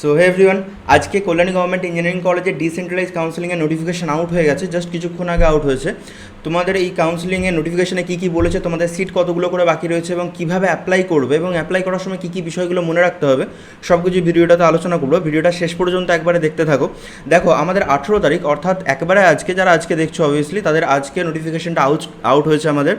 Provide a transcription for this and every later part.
So hey everyone আজকে Kalyani government engineering কলেজে decentralise কাউন্সিলিংয়ের নোটিফিকেশন আউট হয়ে গেছে জাস্ট কিছুক্ষণ আগে আউট হয়েছে। তোমাদের এই কাউন্সিলিংয়ের নোটিফিকেশনে কী কী বলেছে, তোমাদের সিট কতগুলো করে বাকি রয়েছে এবং কীভাবে অ্যাপ্লাই করবে এবং অ্যাপ্লাই করার সময় কী কী বিষয়গুলো মনে রাখতে হবে সব কিছু ভিডিওটাতে আলোচনা করব। ভিডিওটা শেষ পর্যন্ত একবারে দেখতে থাকো। দেখো, আমাদের আঠেরো তারিখ, অর্থাৎ একবারে আজকে, যারা আজকে দেখছ অবভিয়াসলি তাদের আজকে নোটিফিকেশনটা আউট আউট হয়েছে আমাদের।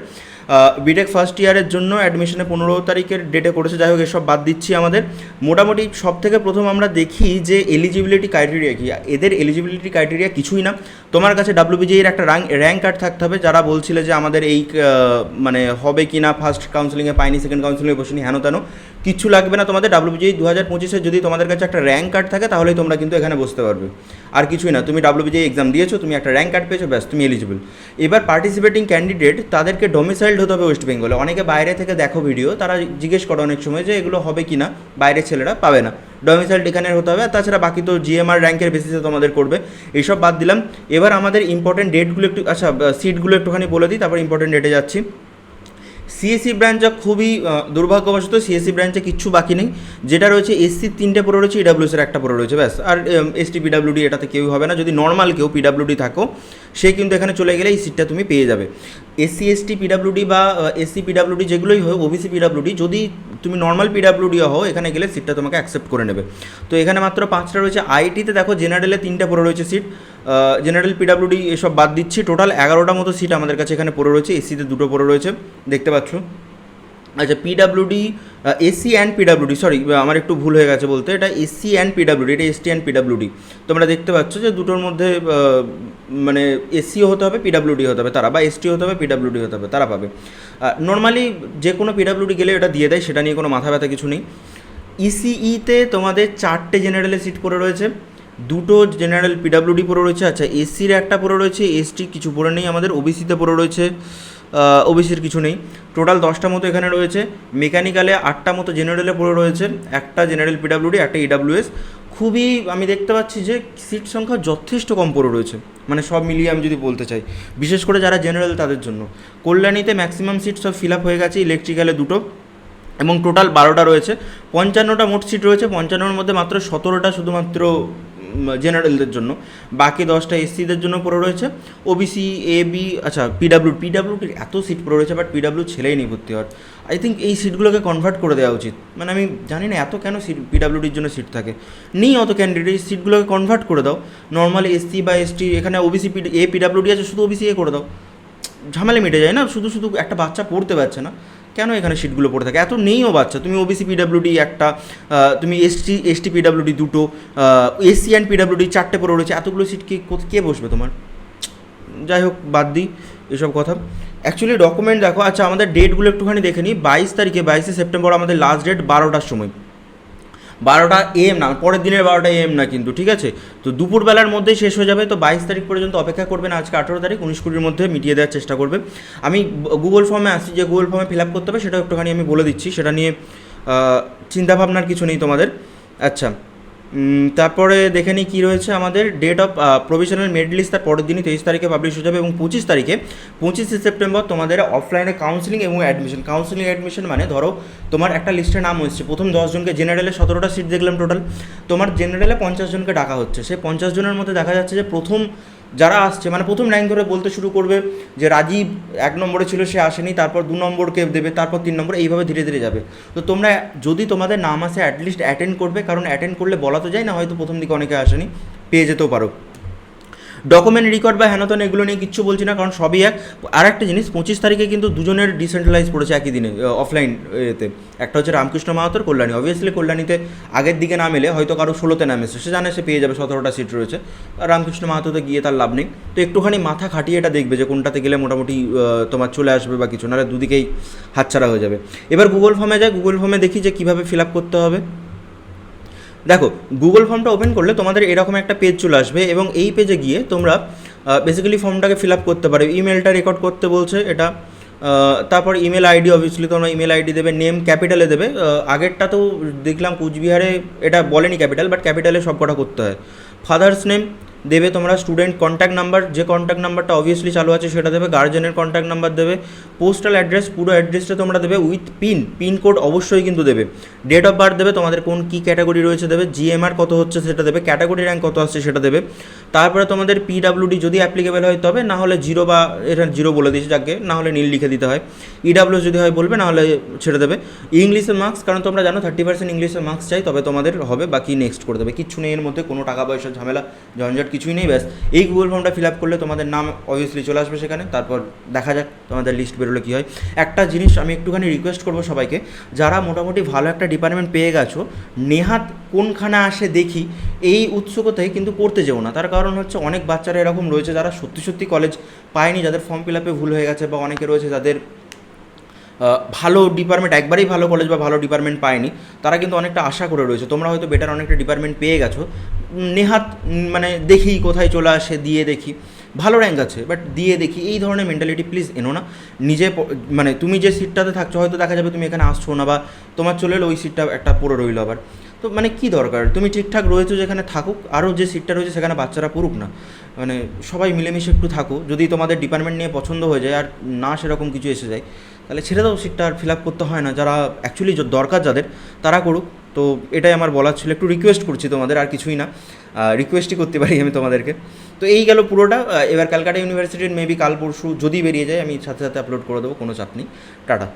বিটেক ফার্স্ট ইয়ারের জন্য অ্যাডমিশনে পনেরো তারিখের ডেটে করেছে। যাই হোক, এসব বাদ দিচ্ছি আমাদের। মোটামুটি সব থেকে প্রথম আমরা দেখি যে এলিজিবিলিটি ক্রাইটেরিয়া কি। এদের এলিজিবিলিটি ক্রাইটেরিয়া কিছুই না। তোমার কাছে ডাব্লিউবিজিএর একটা র্যাঙ্ক র্যাঙ্ক কার্ড থাকতে হবে। যারা বলছিলে যে আমাদের এই মানে হবে কি না ফার্স্ট কাউন্সিলিংয়ে পাইনি সেকেন্ড কাউন্সিলিংয়ে বসিনি, হেন তেন কিচ্ছু লাগবে না। তোমাদের ডাব্লিউবিজিএই দু হাজার পঁচিশে যদি তোমাদের কাছে একটা র্যাঙ্ক কার্ড থাকে, তাহলেই তোমরা কিন্তু এখানে বসতে পারবে। আর কিছুই না। তুমি ডাব্লিউবিজিএই এক্সাম দিয়েছ, তুমি একটা র্যাঙ্ক কার্ড পেয়েছ, ব্যাস, তুমি এলিজিবল এবার পার্টিসিপেটিং ক্যান্ডিডেট তাদেরকে ডোমিসাইল্ড হতে হবে ওয়েস্ট বেঙ্গলে অনেকে বাইরে থেকে দেখো ভিডিও তারা জিজ্ঞেস করে অনেক সময় যে এগুলো হবে কি না বাইরের ছেলেরা পাবে না। ডোমিসাইল্ড এখানে হতে হবে, আর তাছাড়া বাকি তো জিএমআর র্যাঙ্কের বেসিসে তোমাদের করবে। এইসব বাদ দিলাম। এবার আমাদের ইম্পর্টেন্ট ডেটগুলো একটু আচ্ছা সিটগুলো একটুখানি বলে দিই, তারপর ইম্পর্টেন্ট ডেটে যাচ্ছি। সিএসসি ব্রাঞ্চটা খুবই আহ, দুর্ভাগ্যবশত সিএসসি ব্রাঞ্চে কিচ্ছু বাকি নেই। যেটা রয়েছে এসসি তিনটে পড়ে রয়েছে ইডাব্লিউসির একটা পড়ে রয়েছে ব্যাস। আর এসটি পিডাব্লিউডি এটাতে কেউ হবে না। যদি নর্মাল কেউ পিডাব্লিউডি থাকো সে কিন্তু এখানে চলে গেলে এই সিটটা তুমি পেয়ে যাবে। এসসি এসটি পিডাব্লিউডি বা এসসি পিডাব্লিউডি যেগুলোই হয় ওবিসি পিডাব্লিউডি যদি তুমি নর্মাল পিডাব্লিউডি হও, এখানে গেলে সিটটা তোমাকে অ্যাকসেপ্ট করে নেবে। তো এখানে মাত্র পাঁচটা রয়েছে। আইটিতে দেখো জেনারেলে তিনটে পড়ে রয়েছে সিট জেনারেল পিডাব্লিউডি এসব বাদ দিচ্ছি। টোটাল এগারোটা মতো সিট আমাদের কাছে এখানে পড়ে রয়েছে। এসিতে দুটো পড়ে রয়েছে। দেখতে পাচ্ছ? আচ্ছা PWD SC and PWD sorry আমার একটু ভুল হয়ে গেছে বলতে, এটা এসি অ্যান্ড পিডাব্লিউডি এটা এসটি অ্যান্ড পিডাব্লিউডি তোমরা দেখতে পাচ্ছ যে দুটোর মধ্যে মানে এসসিও হতে হবে পিডাব্লিউডি হতে হবে, তারা বা এসটি হতে হবে পিডাব্লিউডি হতে হবে, তারা পাবে। নর্মালি যে কোনো পিডাব্লিউডি গেলে এটা দিয়ে দেয়, সেটা নিয়ে কোনো মাথা ব্যথা কিছু নেই। ইসিইতে তোমাদের চারটে জেনারেলে সিট পড়ে রয়েছে, দুটো জেনারেল পিডাব্লিউডি পড়ে রয়েছে আচ্ছা এসির একটা পড়ে রয়েছে এসটি কিছু পড়ে নেই, আমাদের ওবিসিতে পড়ে রয়েছে। ওবিসির কিছু নেই। টোটাল দশটা মতো এখানে রয়েছে। মেকানিক্যালে আটটা মতো জেনারেলে পড়ে রয়েছে একটা জেনারেল পিডাব্লিউডি একটা ইডাব্লিউএস খুবই আমি দেখতে পাচ্ছি যে সিট সংখ্যা যথেষ্ট কম পড়ে রয়েছে। মানে সব মিলিয়ে আমি যদি বলতে চাই। বিশেষ করে যারা জেনারেল তাদের জন্য। কল্যাণীতে ম্যাক্সিমাম সিট সব ফিল আপ হয়ে গেছে ইলেকট্রিক্যালে দুটো। এবং টোটাল বারোটা রয়েছে। পঞ্চান্নটা মোট সিট রয়েছে। পঞ্চান্নর মধ্যে মাত্র সতেরোটা শুধুমাত্র জেনারেলদের জন্য। বাকি দশটা এসসিদের জন্য পড়ে রয়েছে। ওবিসি এ বি আচ্ছা পিডাব্লিউ পিডাব্লিউটির এত সিট পড়ে রয়েছে বাট পিডাব্লিউ ছেলেই নেই ভর্তি হওয়ার। আই থিঙ্ক এই সিটগুলোকে কনভার্ট করে দেওয়া উচিত। মানে আমি জানি না এত কেন সিট পিডাব্লিউডির জন্য সিট থাকে। নেই অত ক্যান্ডিডেট এই সিটগুলোকে কনভার্ট করে দাও। নর্মালি এসসি বা এসটি এখানে ওবিসি এ পিডাব্লিউডি আছে, শুধু ওবিসি এ করে দাও। ঝামেলা মিটে যায় না, শুধু শুধু একটা বাচ্চা পড়তে পারছে না। কেন এখানে সিটগুলো পড়ে থাকে? এত নেইও বাচ্চা। তুমি ওবিসি পিডাব্লিউডি একটা তুমি এসটি এসটি পিডাব্লিউডি দুটো এসি অ্যান্ড পিডাব্লিউডি চারটে পড়ে রয়েছে। এতগুলো সিট কি কে বসবে তোমার? যাই হোক, বাদ দিই এসব কথা। অ্যাকচুয়ালি ডকুমেন্ট দেখো। আচ্ছা আমাদের ডেটগুলো একটুখানি দেখে নিই। বাইশ তারিখে, বাইশে সেপ্টেম্বর আমাদের লাস্ট ডেট বারোটার সময়। বারোটা এম না, পরের দিনের বারোটা এম না কিন্তু, ঠিক আছে? তো দুপুরবেলার মধ্যেই শেষ হয়ে যাবে, তো বাইশ তারিখ পর্যন্ত অপেক্ষা করবেন, আজকে আঠেরো তারিখ, উনিশ কুড়ির মধ্যে মিটিয়ে দেওয়ার চেষ্টা করবে আমি গুগল ফর্মে আসছি, যে গুগল ফর্মে ফিল আপ করতে হবে সেটা একটুখানি আমি বলে দিচ্ছি, সেটা নিয়ে চিন্তাভাবনার কিছু নেই তোমাদের। আচ্ছা তারপরে দেখে নিই কী রয়েছে আমাদের date of provisional merit list তার পরের দিনই তেইশ তারিখে পাবলিশ হয়ে যাবে এবং পঁচিশ তারিখে পঁচিশে সেপ্টেম্বর তোমাদের অফলাইনে কাউন্সিলিং এবং অ্যাডমিশন কাউন্সিলিং অ্যাডমিশন মানে ধরো তোমার একটা লিস্টে নাম হচ্ছে প্রথম দশজনকে জেনারেলে সতেরোটা সিট দেখলাম টোটাল তোমার জেনারেলে পঞ্চাশ জনকে ডাকা হচ্ছে। সেই পঞ্চাশ জনের মধ্যে দেখা যাচ্ছে যে প্রথম যারা আসছে মানে প্রথম র্যাঙ্ক ধরে বলতে শুরু করবে যে রাজীব এক নম্বরে ছিল, সে আসেনি, তারপর দু নম্বরকে দেবে, তারপর তিন নম্বর, এইভাবে ধীরে ধীরে যাবে। তো তোমরা যদি তোমাদের নাম আসে অ্যাটলিস্ট অ্যাটেন্ড করবে, কারণ অ্যাটেন্ড করলে বলা তো যায় না, হয়তো প্রথম দিকে অনেকে আসেনি, পেয়ে যেতেও পারো। ডকুমেন্ট রেকর্ড বা হেনতন এগুলো নিয়ে কিচ্ছু বলছি না, কারণ সবই এক। আর একটা জিনিস, পঁচিশ তারিখে কিন্তু দুজনের ডিসেন্ট্রালাইজ পড়েছে একই দিনে অফলাইন এতে। একটা হচ্ছে রামকৃষ্ণ মাহাতোর কল্যাণী। অবভিয়াসলি কল্যাণীতে আগের দিকে নাম এলে হয়তো কারও ষোলোতে নাম সে জানে সে পেয়ে যাবে, সতেরোটা সিট রয়েছে। রামকৃষ্ণ মাহাতোতে গিয়ে তার লাভ নেই। তো একটুখানি মাথা খাটিয়ে এটা দেখবে যে কোনটাতে গেলে মোটামুটি তোমার চলে আসবে বা কিছু, নাহলে দুদিকেই হাতছাড়া হয়ে যাবে। এবার গুগল ফর্মে যায় গুগল ফর্মে দেখি যে কীভাবে ফিল আপ করতে হবে। দেখো গুগল ফর্মটা ওপেন করলে তোমাদের এরকম একটা পেজ চলে আসবে এবং এই পেজে গিয়ে তোমরা বেসিক্যালি ফর্মটাকে ফিল আপ করতে পারো। ইমেলটা রেকর্ড করতে বলছে এটা তারপর ইমেল আইডি অবভিয়াসলি তোমরা ইমেল আইডি দেবে নেম ক্যাপিটালে দেবে। আগেরটা তো দেখলাম কুচবিহারে, এটা বলেনি ক্যাপিটাল বাট ক্যাপিটালে সব কটা করতে হয়। ফাদার্স নেম দেবে তোমরা স্টুডেন্ট কন্ট্যাক্ট নাম্বার যে কন্ট্যাক্ট নাম্বারটা অবভিয়াসলি চালু আছে সেটা দেবে গার্জেনের কন্ট্যাক্ট নাম্বার দেবে পোস্টাল অ্যাড্রেস পুরো অ্যাড্রেসটা তোমরা দেবে উইথ পিন পিন কোড অবশ্যই কিন্তু দেবে। ডেট অফ বার্থ দেবে, তোমাদের কোন কী ক্যাটাগরি রয়েছে দেবে জিএমআর কত হচ্ছে সেটা দেবে ক্যাটাগরি র্যাঙ্ক কত আসছে সেটা দেবে। তারপরে তোমাদের পিডাব্লিউডি যদি অ্যাপ্লিকেবল হয় তবে, না হলে জিরো বা এটা জিরো বলে দিয়েছে যাকে, না হলে নীল লিখে দিতে হয়। ইডাব্লিউ যদি হয় বলবে, না হলে ছেড়ে দেবে। ইংলিশের মার্কস কারণ তোমরা জানো থার্টি পার্সেন্ট ইংলিশের মার্কস চাই, তবে তোমাদের হবে, বাকি নেক্সট করে দেবে। কিচ্ছু নেই এর মধ্যে, কোনো টাকা পয়সা ঝামেলা, ঝঞ্ঝট কিছুই নেই, ব্যাস। এই গুগল ফর্মটা ফিল আপ করলে তোমাদের নাম অবভিয়াসলি চলে আসবে সেখানে, তারপর দেখা যাক তোমাদের লিস্ট বেরোলে কী হয়। একটা জিনিস আমি একটুখানি রিকোয়েস্ট করব সবাইকে, যারা মোটামুটি ভালো একটা ডিপার্টমেন্ট পেয়ে গেছো, নেহাত কোনখানে আসে দেখি, এই উৎসুকতায় কিন্তু পড়তে যেও না। তার কারণ হচ্ছে অনেক বাচ্চারা এরকম রয়েছে যারা সত্যি সত্যি কলেজ পায়নি, যাদের ফর্ম ফিল আপে ভুল হয়ে গেছে বা অনেকে রয়েছে যাদের ভালো ডিপার্টমেন্ট একবারেই ভালো কলেজ বা ভালো ডিপার্টমেন্ট পায়নি, তারা কিন্তু অনেকটা আশা করে রয়েছে। তোমরা হয়তো বেটার অনেকটা ডিপার্টমেন্ট পেয়ে গেছো। নেহাত মানে দেখি কোথায় চলে আসে, দিয়ে দেখি। ভালো র্যাঙ্ক আছে বাট দিয়ে দেখি। এই ধরনের মেন্টালিটি প্লিজ এনো না। নিজে মানে তুমি যে সিটটাতে থাকছো, হয়তো দেখা যাবে তুমি এখানে আসছো না বা তোমার চলে এলো, ওই সিটটা একটা পড়ে রইল আবার। তো মানে কি দরকার? তুমি ঠিকঠাক রয়েছো যেখানে থাকুক আরও যে সিটটা রয়েছে সেখানে বাচ্চারা পড়ুক না। মানে সবাই মিলেমিশে একটু থাকো। যদি তোমাদের ডিপার্টমেন্ট নিয়ে পছন্দ হয়ে যায় আর না সেরকম কিছু এসে যায়, তাহলে ছেড়ে দাও সিটটা আর ফিল আপ করতে হয় না। যারা অ্যাকচুয়ালি দরকার যাদের, তারা করুক। তো এটাই আমার বলার ছিল। একটু রিকোয়েস্ট করছি তোমাদের, আর কিছুই না। রিকোয়েস্টই করতে পারি আমি তোমাদেরকে। তো এই গেল পুরোটা। এবার ক্যালকাটা ইউনিভার্সিটির মেবি কাল পরশু যদি বেরিয়ে যায়, আমি সাথে সাথে আপলোড করে দেবো, কোনো চাপ নেই। টাটা।